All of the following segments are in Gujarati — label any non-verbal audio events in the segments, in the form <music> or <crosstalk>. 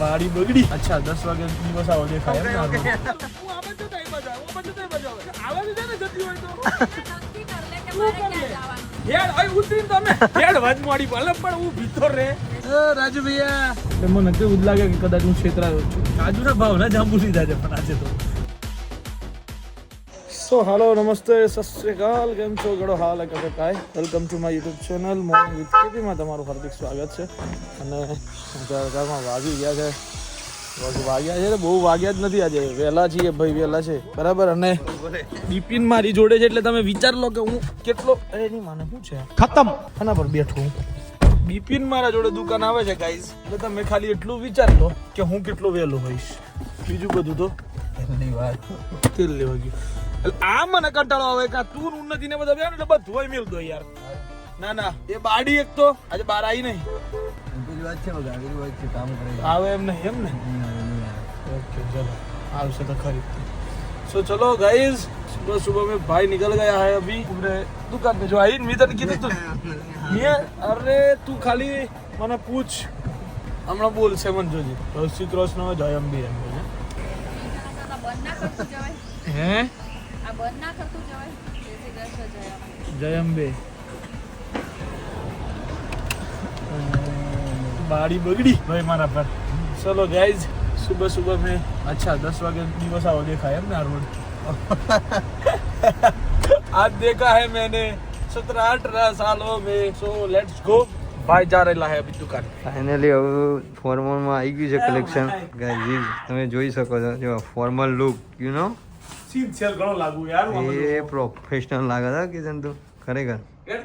મારી બગડી. અચ્છા દસ વાગે દિવસ આવો દેખાય આનો? હું આ બાજુ તો બજાવ બાજુ આવું, આ બાજુ તો એ આવા. છે ને જતી હોય તો. <laughs> નક્કી કર લે કે મારે ક્યાં જવાનું? હેડ અહીં ઉતરીને તમે. હેડ વાજ મોડી ભલે પણ હું ભીતર રે. રાજુ ભૈયા મને નથી જ લાગે કે કદાચ હું છેતરાયો છું. ભાવ ના જાંબુ લીધા છે પણ આજે તો. સો હાલો નમસ્તે સત શ્રી અકાલ કેમ છો? ગળો હાલ કશે કાય welcome to my YouTube channel morning with કેપીમાં તમારું હાર્દિક સ્વાગત છે. અને ઘરમાં વાગી ગયા છે. વાગ- વાગ્યા છે બહુ વાગ્યા જ નથી આજે. વહેલા છીએ ભાઈ વહેલા છે. બરાબર? અને બિપિન મારી જોડે છે એટલે તમે વિચાર લો કે હું કેટલો અરે નહીં માને શું છે? ખતમ. આના પર બેઠું બિપિન મારા જોડે દુકાન આવે છે ગાઈઝ એટલે તમે ખાલી એટલું વિચાર લો કે હું કેટલો વહેલો હોઈશ. બીજું બધું તો તેલ લેવા ગયું આ મને કંટાળો આવે કે આ તું ને ઉન્નતિ ને બધા બેન એટલે બધું હોય મિલ દો યાર ના ના એ બાડી એક તો આજે બાર આવી નહીં આવે એમ નહીં એમ ને ओके चलो आपसे तो खरीदते सो चलो गाइस सुबह सुबह में भाई निकल गया है अभी पूरे दुकान पे जो आई मी तने કીધું તું ये अरे તું ખાલી મને પૂછ હમણાં બોલ છે મન જોજે શ્રી કૃષ્ણ જય અંબે એમ બોલે આ બંધ ના કરતું જવાય હે આ બંધ ના કરતું જવાય જય શ્રી કૃષ્ણ જય રામ. જય અંબે બાડી બગડી ભાઈ મારા પર ચલો ગાઈઝ સુબહ સુબહ મેં अच्छा दस वागे दिवस आओ देखा है हमने रोड आज देखा है मैंने सत्रह अठारह सालों में सो लेट्स गो भाई जा रहेला है अभी दुकान ફાઇનલી હવે ફોર્મલમાં આવી ગયું છે કલેક્શન ગાઈઝ તમે જોઈ શકો છો જો formal look you no sincere ઘણો લાગુ યાર એ પ્રોફેશનલ લાગે છે કિશન તું. ખરેખર. એ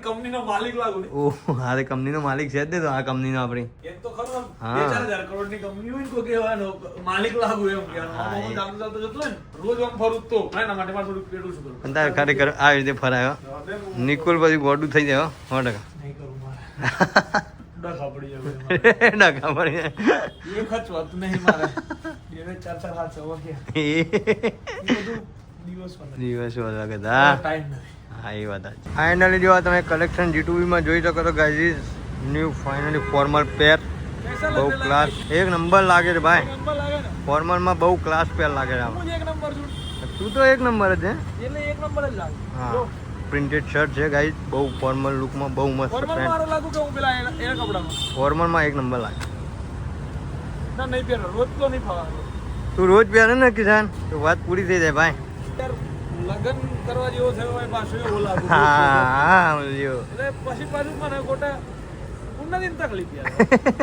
માલિક લાગુ ને ઓ હારે કંપનીનો માલિક છે જ ને તો આ કંપનીનો આપણી. એક તો ખરું બે ચાર હજાર કરોડ કંપની હોય ને કોઈ કહેવાનો માલિક લાગુ એમ કહેવાનું ચાલતો ચાલતો જતો ને રોજ આમ ફરું તો. એના માટે મારે થોડું પેટું શું કરું તારે ખરેખર આ રીતે ફરાયો. હું નિકુલ પછી ગોડું થઈ જાય સો ટકા. નહીં કરું મારે. <laughs> ડખા પડી જાય <laughs> ડખા પડી જાય. એક જ નહીં મારે. બે બે ચાર ચાર હાથ સવા <laughs> એ. એ બધું દિવસમાં નથી. દિવસ અલગ હતા હા એ વાત ફાઇનલી જો તમે કલેક્શન જીટુબીમાં જોઈ શકો તો guys new finally formal pair બહુ ક્લાસ એક નંબર લાગે છે ભાઈ. ફોર્મલમાં બહુ ક્લાસ પેર લાગે છે તું તો એક નંબર જ છે હા. પ્રિન્ટેડ શર્ટ છે ગાઈ બહુ ફોર્મલ લુકમાં બહુ મસ્ત ફોર્મલમાં એક નંબર લાગે. તું રોજ પહેરે ને કિસાન? તો વાત પૂરી થઈ જાય ભાઈ. લગન કરવા જેવો થયો હોય પાછું એવું લાગુ હા સમજ્યો એટલે પછી પાછું મને ખોટા ઉન્નતિ તકલીફ યાર.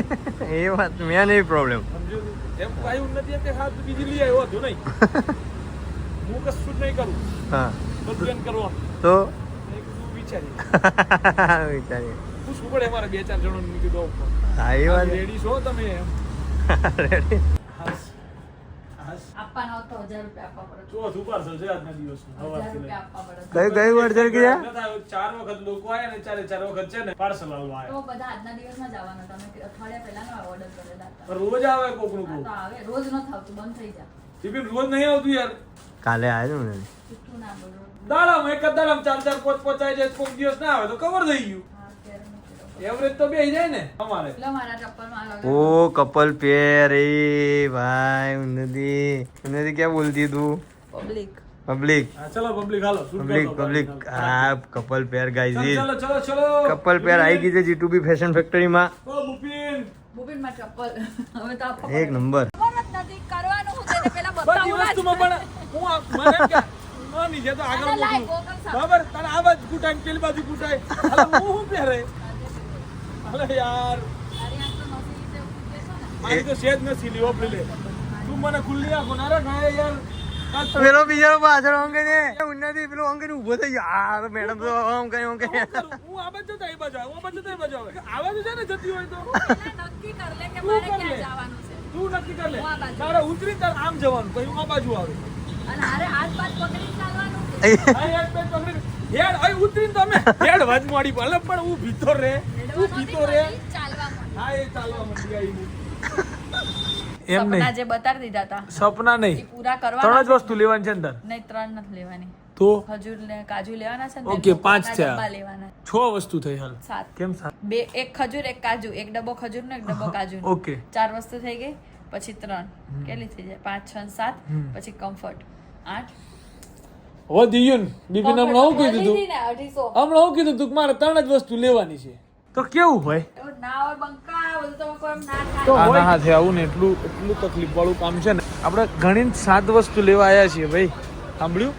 <laughs> એ વાત મેં નહીં પ્રોબ્લેમ સમજ્યો એમ કાંઈ ઉન્નતિ કે હા બીજી લઈ આવ્યો હતું નહીં. <laughs> હું કશું જ નહીં કરું. હા. બધું કરવા. તો? વિચારી <laughs> વિચારીએ. પૂછવું પડે મારે બે ચાર જણોને. મેં દો હા એ વાત. રેડી છો તમે રેડી આપવાના હોત તો રૂપિયા આપવા પડે. ચોથું પાર્સલ છે આજના દિવસનું હજાર સવારથી લઈને. રૂપિયા આપવા પડે. કઈ કઈ વાર જર ગયા? ચાર વખત લોકો આયા ને ચારે ચાર વખત છે ને પાર્સલ આવવા તો બધા આજના દિવસમાં જ તમે અઠવાડિયા પહેલાનો ઓર્ડર કરેલા હતા રોજ આવે કોક તો આવે રોજ ન થાવતું બંધ થઈ જાય. ટિફિન રોજ નહીં આવતું યાર. કાલે આવ્યો ને? ના બોલો. દાડામાં એક જ દાડામાં ચાર ચાર પોચ પાંચ આવી જાય કોક દિવસ ના આવે તો કવર થઈ ગયું હા અત્યારે નથી રહેતો. ઓ કપલ પેર એ ભાઈ ઉન્નતિ ઉન્નતિ ક્યાં બોલતી તું? પબ્લિક પબ્લિક પબ્લિક હાલો હા કપલ પેર ગાઈઝ ચલો કપલ પેર આવી ગઈ છે જીટુ બી ફેશન ફેક્ટરી માં એક નંબર. બરાબર? તને આ બાજુ કુટાય પેલી બાજુ કુટાય. હું શું પહેરે? અરે યાર. તો નોખી રીતે ઊભી બેસો ને. મારી તો સેજ નથી લી. ઓપલી તું મને ખુલ્લી આપો ને અરે ના યાર. પેલો બીજો પાછળ અંગે ને ઉન્નતિ પેલો અંગે ઊભો થઈ ગયો. મેડમ તો હું આ બાજુ તો એ બાજુ આવું, બાજુ તો એ બાજુ આવે. આ છે ને જતી હોય તો. નક્કી કર લે કે મારે ક્યાં જવાનું છે. તું નક્કી કર લે. હું આ બાજુ. તારે ઉતરી તારે આમ જવાનું પછી હું આ બાજુ આવે. અને હારે હાથ પાથ પકડી ચાલવાનું કે આ હેડ પેડ પકડી હેડ અહીં ઉતરીને તમે મોડી પણ હું ભીતર રે. હું હેડવા રે. પડી, ચાલવા માંડી. હા એ ચાલવા માંડી આવી એમ નહીં. જે બતાડી દીધા હતા સપના નહીં. પૂરા ત્રણ જ વસ્તુ લેવાની છે અંદર. નહીં ત્રણ નથી લેવાની. તો? ખજૂર ને કાજુ લેવાના છે ઓકે, એક પાંચ ડબ્બા થયા. ડબ્બા લેવાના. છ વસ્તુ થઈ હાલ. સાત. કેમ સાત? બે એક ખજૂર એક કાજુ. એક ડબ્બો ખજૂર નો એક ડબ્બો કાજુ ઓકે. ચાર વસ્તુ થઈ ગઈ. પછી ત્રણ. કેટલી થઈ જાય? પાંચ છ સાત. પછી કમ્ફર્ટ આઠ. હવે દિયુન ને હમણાં હું કીધું અઢીસો. હમણાં હું કીધું તું મારે ત્રણ જ વસ્તુ લેવાની છે. તો કેવું હોય? હોય. તો આના હાથે આવું ને એટલું એટલું તકલીફ વાળું કામ છે ને. આપણે ઘણી સાત વસ્તુ લેવા આવ્યા છીએ ભાઈ. સાંભળ્યું?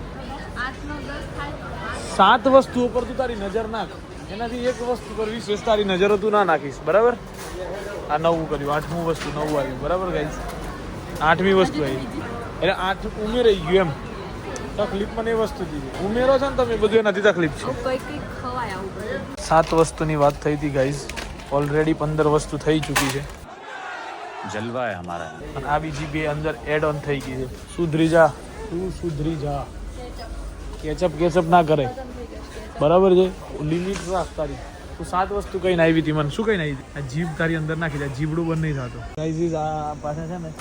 સાત વસ્તુ ઉપર તું તારી નજર નાખ. એનાથી એક વસ્તુ પર વિશેષ તારી નજર તું ના નાખીશ. બરાબર? આ નવું કર્યું. આઠમું વસ્તુ નવું આવ્યું. બરાબર ગાઈસ આઠમી વસ્તુ આવી. એટલે આઠ ઉમેરાઈ ગયું એમ. તકલીફ મને એ વસ્તુ દીધી. ઉમેરો છે ને તમે બધું નથી તકલીફ છે. સાત વસ્તુની વાત થઈ હતી ગાઈઝ ઓલરેડી પંદર વસ્તુ થઈ ચૂકી છે. જલવાય અમારા. અને આ બીજી બે અંદર એડ ઓન થઈ ગઈ છે. સુધરી જા. તું સુધરી જા. કેચઅપ કેચઅપ ના કરે. બરાબર છે? લિમિટ રાખ તારી. તું સાત વસ્તુ કઈ આવી હતી મને. શું કઈ આવી આ જીભ તારી અંદર નાખી દે. જીબડું બંધ નહીં થતું. ગાઈઝ આ પાસે છે ને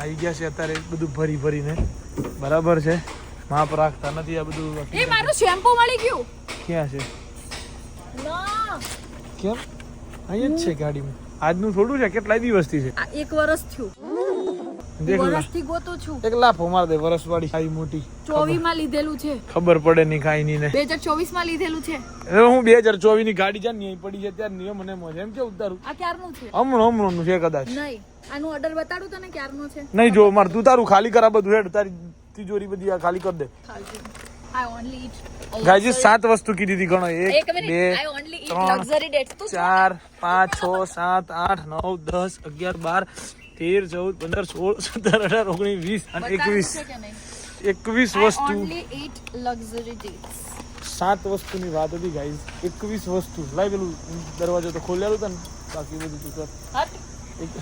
આવી ગયા છે અત્યારે બધું ભરી ભરીને. બરાબર છે? માપ રાખતા નથી આ બધું એ મારું શેમ્પુ મળી ગયું. ક્યાં છે? ના. કેમ? અહીંયા જ છે ગાડીમાં. આજનું થોડું છે કેટલા દિવસથી છે? એક વર્ષ થયું. વર્ષથી ગોતું છું. એક લાફો માર દે વર્ષ વાળી આવી મોટી. ચોવીસમાં લીધેલું છે. ખબર. પડે નહીં કાઈ નહીં ને. બે હજાર ચોવીસમાં લીધેલું છે. હું બે હજાર ચોવીસની ગાડી જાય ને પડી જાય ત્યારે નિયમ મને મોજ. એમ કે ઉતારું આ ક્યારનું છે? હમણો હમણો નું છે કદાચ. નહીં. આનું ઓર્ડર બતાડું તને ક્યારનું છે? નહીં જો માર તું તારું ખાલી કરા બધું હેડ. તારી તિજોરી બધી આ ખાલી કરી દે આઈ ઓનલી ઈટ ગાયજી સાત વસ્તુ કીધી હતી ગણો એક એક મિનિટ બે આઈ ઓનલી ઈટ ત્રણ, લક્ઝરી ડેટ્સ તું ચાર પાંચ છ સાત આઠ નવ દસ અગિયાર બાર તેર ચૌદ પંદર સોળ સત્તર અઢાર ઓગણીસ વીસ અને એકવીસ છે કે નહીં એકવીસ આઈ વસ્તુ ઓનલી ઈટ લક્ઝરી ડેટ્સ સાત વસ્તુની વાત હતી ગાઈઝ એકવીસ વસ્તુ લાઈ પેલું દરવાજો તો ખોલેલું હતું ને બાકી બધું તું કર હટ એક-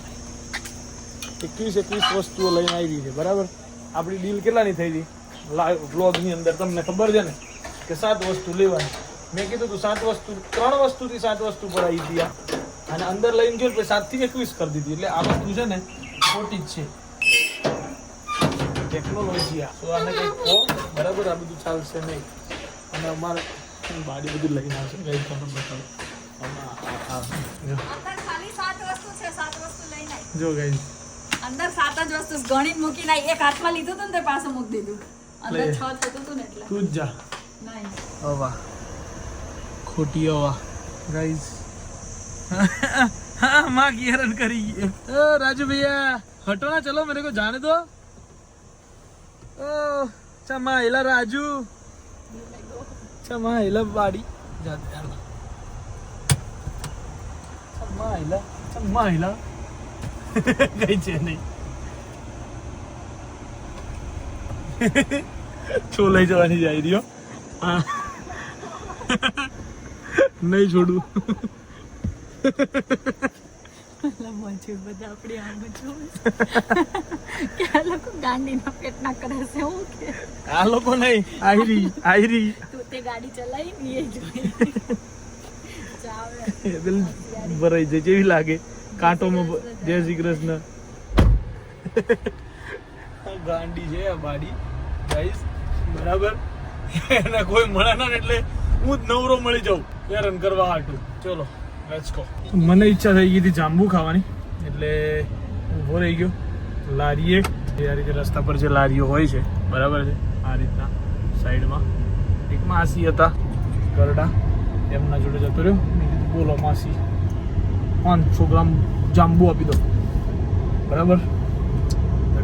એકવીસ એકવીસ વસ્તુઓ લઈને આવી છે બરાબર આપણી ડીલ કેટલાની થઈ હતી? વ્લોગની અંદર તમને ખબર છે ને કે સાત વસ્તુ લેવાની. મેં કીધું તું સાત વસ્તુ ત્રણ વસ્તુથી સાત વસ્તુ પર આવી હતી અને અંદર લઈને ગયો એટલે સાતથી એકવીસ કરી દીધી. એટલે આ વસ્તુ છે ને ખોટી જ છે. ટેકનોલોજી આ. તો આને કંઈક કહો? બરાબર આ બધું ચાલશે નહીં. અને અમારે બાડી બધું લઈને આવશે? કઈ તમને બતાવો? જો ગઈ અંદર સાત જ વસ્તુ ગણીને મૂકીને આવી. એક હાથમાં લીધું હતું ને તે પાછું મૂકી દીધું અંદર લે. છ થતું હતું ને એટલે તું જ જા નહીં हवा खोटी हवा गाइस हाँ माँ की हरण करी है ओ, राजू भैया हटो ना चलो मेरे को जाने दो ओ चमा हिला राजू चमा हिला बाड़ी जाते हैं ना चमा हिला चमा हिला गई છે નહીં. ચોલાઈ જવાની જાય રહ્યો હા. નહીં છોડું. આ લોકો છે નહીં આયરી આયરી. તે ગાડી ચલાવી ભરાઈ જાય જેવી લાગે. કાંટોમાં જય શ્રી કૃષ્ણ. ગાંડી છે આ બાડી. ગાઈસ બરાબર? એને કોઈ મળે ના એટલે હું જ નવરો મળી જાઉં. હેરાન કરવા હાટું. ચલો લેટ્સ ગો મને ઈચ્છા થઈ ગઈ હતી જાંબુ ખાવાની એટલે ઊભો રહી ગયો. લારીએ. આ રીતે રસ્તા પર જે લારીઓ હોય છે બરાબર છે? આ રીતના સાઈડમાં. એક માસી હતા ગરડા. એમના જોડે જતો રહ્યો. બોલો માસી. પાંચસો ગ્રામ જાંબુ આપી દો. બરાબર?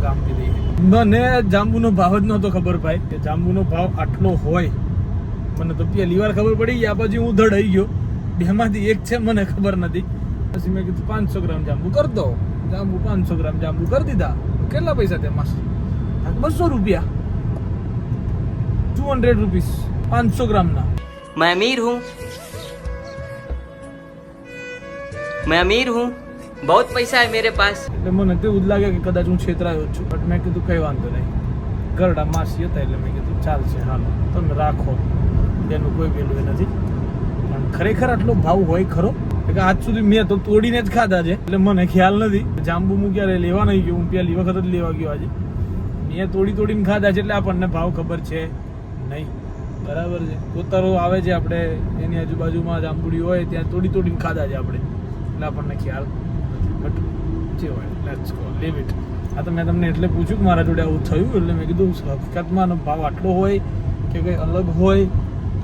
કામ પી મને જાંબુનો ભાવ જ નહોતો ખબર ભાઈ, કે જાંબુનો ભાવ આટલો હોય. મને તો પહેલી વાર ખબર પડી ગયા પછી હું ધડાઈ ગયો. બે બેમાંથી એક છે, મને ખબર નથી. પછી મેં કીધું, પાંચસો ગ્રામ જાંબુ કર દો. જાંબુ પાંચસો ગ્રામ જાંબુ કરી દીધા. કેટલા પૈસા તેમાં બસો રૂપિયા. ટુ હંડ્રેડ રૂપીસ પાંચસો ગ્રામના. મેં અમીર હું मैं अमीर हूँ बहुत पैसा है मेरे पास એટલે મને તેવું જ લાગે કે કદાચ હું છેતરાયો જ છું બટ મેં કીધું કઈ વાંધો નહીં ગરડા માસી હતા એટલે મેં કીધું ચાલશે હાલો તમે રાખો એનું કોઈ પેલું એ નથી પણ ખરેખર આટલો ભાવ હોય ખરો કે આજ સુધી મેં તો તોડીને જ ખાધા છે એટલે મને ખ્યાલ નથી જાંબુ હું ક્યારે લેવા નહીં ગયો હું પહેલી વખત જ લેવા ગયો આજે મેં તોડી તોડીને ખાધા છે એટલે આપણને ભાવ ખબર છે નહીં બરાબર છે કોતરો આવે છે આપણે એની આજુબાજુમાં જાંબુડી હોય ત્યાં તોડી તોડીને ખાધા છે આપણે એટલે આપણને ખ્યાલ નથી બટ જે હોય લેટ્સ ગો લીવ ઇટ આ તો મેં તમને એટલે પૂછ્યું કે મારા જોડે આવું થયું એટલે મેં કીધું હકીકતમાં આનો ભાવ આટલો હોય કે કંઈ અલગ હોય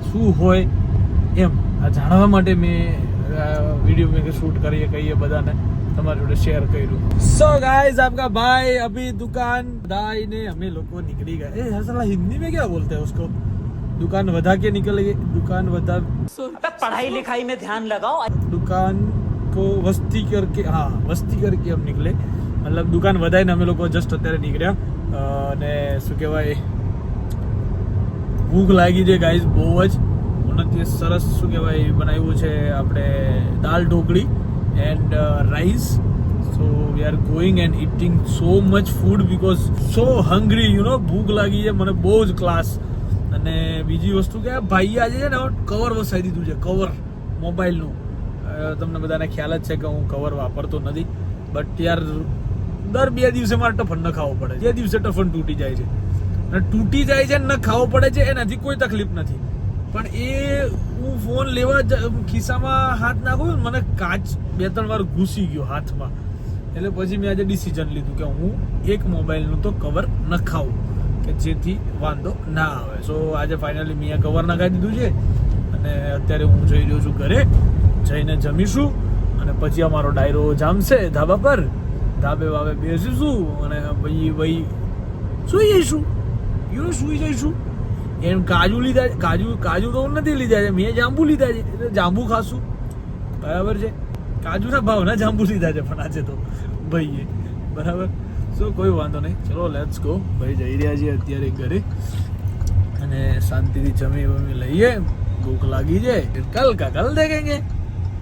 શું હોય એમ આ જાણવા માટે મેં વિડીયો મેં શૂટ કરીએ કહીએ બધાને તમારી જોડે શેર કર્યું સો गाइस आपका भाई अभी दुकान दाई ने हमें लोग को निकली गए ए साला हिंदी में क्या बोलते हैं उसको दुकान वधा के निकल गए दुकान वधा पढ़ाई लिखाई में ध्यान लगाओ दुकान એક વસ્તી કરકે હા, વસ્તી કરકે એમ નીકળે. મતલબ દુકાન વધારીને અમે લોકો જસ્ટ અત્યારે નીકળ્યા. અને શું કહેવાય, ભૂખ લાગી છે ગાઈઝ બહુ જ. ઉનત્રીસ સરસ, શું કહેવાય, બનાવ્યું છે આપણે dal dhokli and rice so we are going and eating so much food because so hungry you know ભૂખ લાગી છે, મને બહુ જ ક્લાસ અને બીજી વસ્તુ કે ભાઈ આજે છે ને કવર વસાવી દીધું છે કવર મોબાઈલનું તમને બધાને ખ્યાલ જ છે કે હું કવર વાપરતો નથી. બટ યાર, દર બે દિવસે મારે ટફન ન ખાવો પડે. બે દિવસે ટફન તૂટી જાય છે. અને તૂટી જાય છે ન ખાવો પડે છે, એનાથી કોઈ તકલીફ નથી. પણ એ હું ફોન લેવા જ- ખિસ્સામાં હાથ નાખું મને કાચ બે ત્રણ વાર ઘૂસી ગયો હાથમાં. એટલે પછી મેં આજે ડિસિઝન લીધું કે હું એક મોબાઈલનું તો કવર નખાવું કે જેથી વાંધો ના આવે. સો આજે ફાઇનલી મેં કવર નખાઈ દીધું છે. અને અત્યારે હું જઈ રહ્યો છું ઘરે. જઈને જમીશું અને પછી અમારો ડાયરો જામશે, ધાબા પર. ધાબે વાવે બેસીશું અને પછી ભાઈ સૂઈ જઈશું. યુ સૂઈ જઈશું. એમ કાજુ લીધા કાજુ કાજુ તો નથી લીધા છે, મેં જાંબુ લીધા છે, એટલે જાંબુ ખાશું. બરાબર છે? કાજુના ભાવના જાંબુ લીધા છે, પણ આજે તો ભાઈએ. બરાબર? સો કોઈ વાંધો નહીં. ચલો લેટ્સ ગો ભાઈ જઈ રહ્યા છીએ અત્યારે ઘરે. અને શાંતિથી જમી વમી લઈએ. ભૂખ લાગી છે. કલ કા કલ દેખેંગે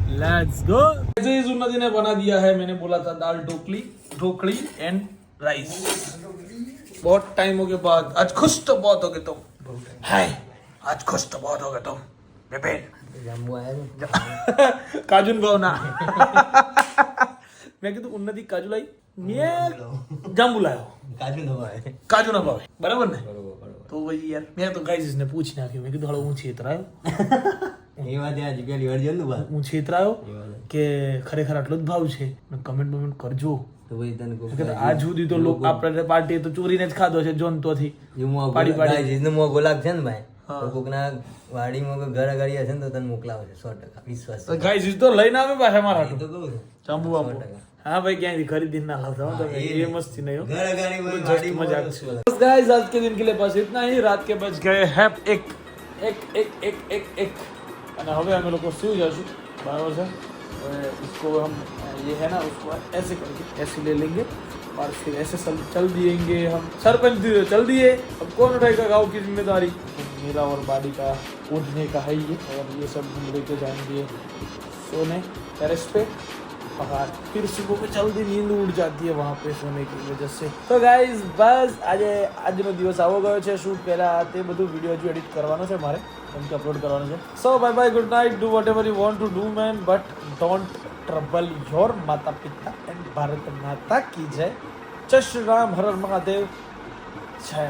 लेट्स गो ने बना दिया है। मैंने बोला था दाल ढोकली ढोकली एंड राइस बहुत टाइम हो गया बाद। आज खुश तो बहुत हो गए तुम। हाय आज खुश तो बहुत हो गए तुम। <laughs> काजुन गौना <laughs> मैं कहती उन्नति काजू लाई। मैं जाम लाया काजू ना भाई काजू ना भाई बराबर ना? तो वही यार मैं तो गाइस इसने पूछना कि मैं कि थोड़ा ऊँची इतना છેતરાયો એ વાત યાર પેલી વાર જલ્દુ વાત હું છેતરાયો કે ખરેખર આટલો જ ભાવ છે કમેન્ટ બમેન્ટ કરજો તો ભાઈ તને કોઈ કે આજ સુધી તો લોકો આપણે પાર્ટીએ તો ચોરીને જ ખાધો છે જોનતોથી યુમો પાડી પાડી. જીજનો મો ગોલાક છે ને ભાઈ હા. તો કોકના વાડીમાં કોઈ ઘર અગાડી હશે ને તો તને મોકલાવે છે સો ટકા વિશ્વાસ તો ગાઈઝ તો લઈને આવે પાછા મારા એ તો હાટુ. કહું છું જાંબુ સો વાંબુ ટકા. હા ભાઈ ક્યાંયથી ખરીદી ના લાવતા હો તમે એ એ મસ્તી નહીં હો ઘર અગાડી કોઈ जस्ट વાડીમાં मजाक વસ્તુ से અલગ. बस गाइस आज के दिन के लिए बस इतना ही रात के बज गए हैं एक एक एक एक एक एक અને હવે અમે લોકો સુઈ જશું બરાબર છે હવે उसको हम ये है ना उसको ऐसे करके ऐसे ले लेंगे और फिर ऐसे चल चल दिएंगे हम सरपंच दिए चल दिए अब कौन उठाएगा गाँव की जिम्मेदारी मेरा और बाड़ी का उठने का है ये और ये सब हम लेके जाएंगे सोने टेरेस पे और फिर सुबह में जल्दी नींद उड़ जाती है वहाँ पे सोने की वजह से તો ગાઈઝ બસ આજે આજનો દિવસ આવો ગયો છે શૂટ પહેલા તે બધું વિડીયો હજુ એડિટ કરવાનો છે મારે કેમ કે અપલોડ કરવાનો છે so bye bye good night do whatever you want to do man but don't trouble your માતા પિતા એન્ડ ભારત માતા કી જય જય શ્રી રામ હર હર મહાદેવ જય